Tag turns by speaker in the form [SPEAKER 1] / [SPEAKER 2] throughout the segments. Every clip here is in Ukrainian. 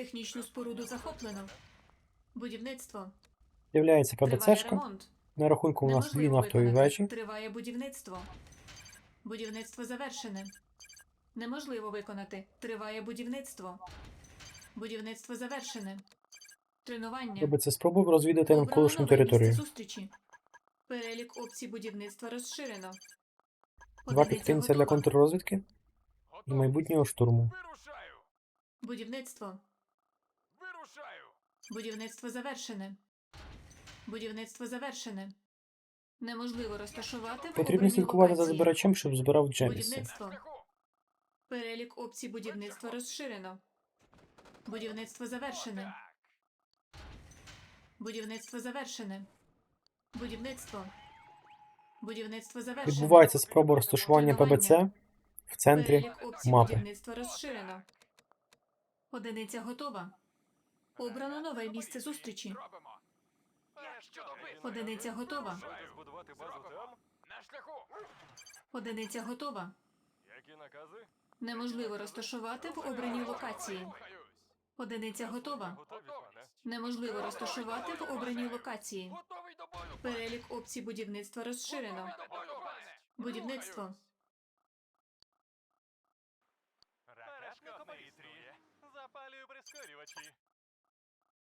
[SPEAKER 1] Технічну споруду захоплено. Будівництво.
[SPEAKER 2] З'являється
[SPEAKER 1] Триває
[SPEAKER 2] КБЦшка.
[SPEAKER 1] ремонт.
[SPEAKER 2] На рахунку у нас дві
[SPEAKER 1] Неможливо
[SPEAKER 2] нафтові
[SPEAKER 1] виконати.
[SPEAKER 2] вежі.
[SPEAKER 1] Триває будівництво. Будівництво завершене. Неможливо виконати. Триває будівництво. Будівництво завершене. Тренування.
[SPEAKER 2] КБЦ спробував розвідати
[SPEAKER 1] Обрано
[SPEAKER 2] навколишню
[SPEAKER 1] нове
[SPEAKER 2] територію.
[SPEAKER 1] місце зустрічі. Перелік опцій будівництва розширено.
[SPEAKER 2] Два
[SPEAKER 1] Одиниця
[SPEAKER 2] підкинця для
[SPEAKER 1] готова.
[SPEAKER 2] контррозвідки і майбутнього штурму.
[SPEAKER 1] Будівництво.
[SPEAKER 3] Вирушаю!
[SPEAKER 1] Будівництво завершене. Будівництво завершене. Неможливо розташувати
[SPEAKER 2] Потрібно слідкувати за збирачем, щоб збирав Джеміси.
[SPEAKER 1] Будівництво. Перелік опцій будівництва розширено. Будівництво завершене. Будівництво завершене. Будівництво. Будівництво завершене.
[SPEAKER 2] Відбувається спроба розташування ПБЦ в центрі.
[SPEAKER 1] Перелік опцій
[SPEAKER 2] мапи.
[SPEAKER 1] будівництва розширено. Одиниця готова. Обрано нове місце зустрічі.
[SPEAKER 3] Зробимо! Якщо!
[SPEAKER 1] Одиниця готова.
[SPEAKER 3] збудувати базу там? На шляху!
[SPEAKER 1] Одиниця готова.
[SPEAKER 3] Які накази?
[SPEAKER 1] Неможливо розташувати в обраній локації.
[SPEAKER 3] Рухаюсь!
[SPEAKER 1] Одиниця готова.
[SPEAKER 3] Готові, пане?
[SPEAKER 1] Неможливо розташувати в обраній локації.
[SPEAKER 3] Готовий до бою!
[SPEAKER 1] Перелік опцій будівництва розширено.
[SPEAKER 3] Готовий до бою, пане!
[SPEAKER 1] Будівництво.
[SPEAKER 3] Повітрі. Запалюю прискорювачі.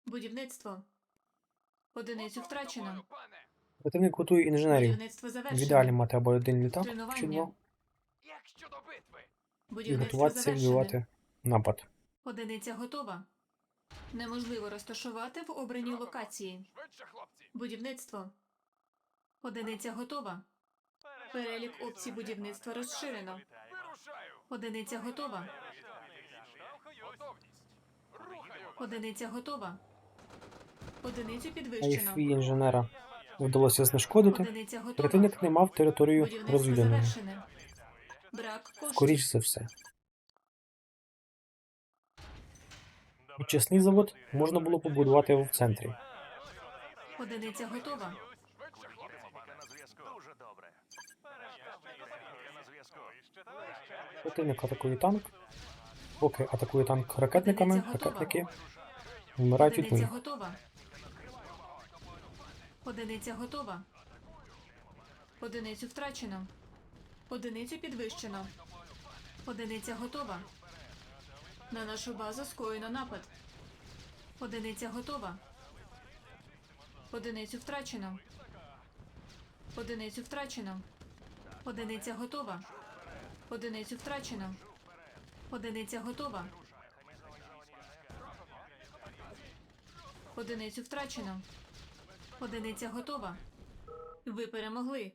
[SPEAKER 1] Будівництво. Одиницю втрачено.
[SPEAKER 2] Противник готує інженерів.
[SPEAKER 1] Будівництво
[SPEAKER 2] В
[SPEAKER 1] завершено.
[SPEAKER 2] ідеалі мати або один літак чи
[SPEAKER 1] Тренування.
[SPEAKER 2] два,
[SPEAKER 3] Як щодо битви?
[SPEAKER 2] і
[SPEAKER 1] Будівництво
[SPEAKER 2] готуватися
[SPEAKER 1] завершене.
[SPEAKER 2] відбивати напад.
[SPEAKER 1] Одиниця готова. Неможливо розташувати в обраній локації.
[SPEAKER 3] Швидше, хлопці!
[SPEAKER 1] Будівництво. Одиниця готова. Перелік опцій будівництва розширено.
[SPEAKER 3] Вирушаю!
[SPEAKER 1] Одиниця готова.
[SPEAKER 3] Готовність!
[SPEAKER 1] Одиниця готова. Одиницю підвищено.
[SPEAKER 2] їх інженера вдалося знешкодити.
[SPEAKER 1] Одиниця готова.
[SPEAKER 2] Противник не мав територію розвіданою.
[SPEAKER 1] Брак коштів.
[SPEAKER 2] Скоріш за все. Очисний завод можна було побудувати в центрі.
[SPEAKER 1] Одиниця готова.
[SPEAKER 2] Противник атакує танк. Поки атакує танк ракетниками, ракетники вмирають від
[SPEAKER 1] Одиниця готова. Одиниця готова. Одиницю втрачено. Одиницю підвищено. Одиниця готова. На нашу базу скоєно напад. Одиниця готова. Одиницю втрачено. Одиницю втрачено. Одиниця готова. Одиницю втрачено. Одиниця готова. Одиницю втрачено. Одиниця готова. Ви перемогли.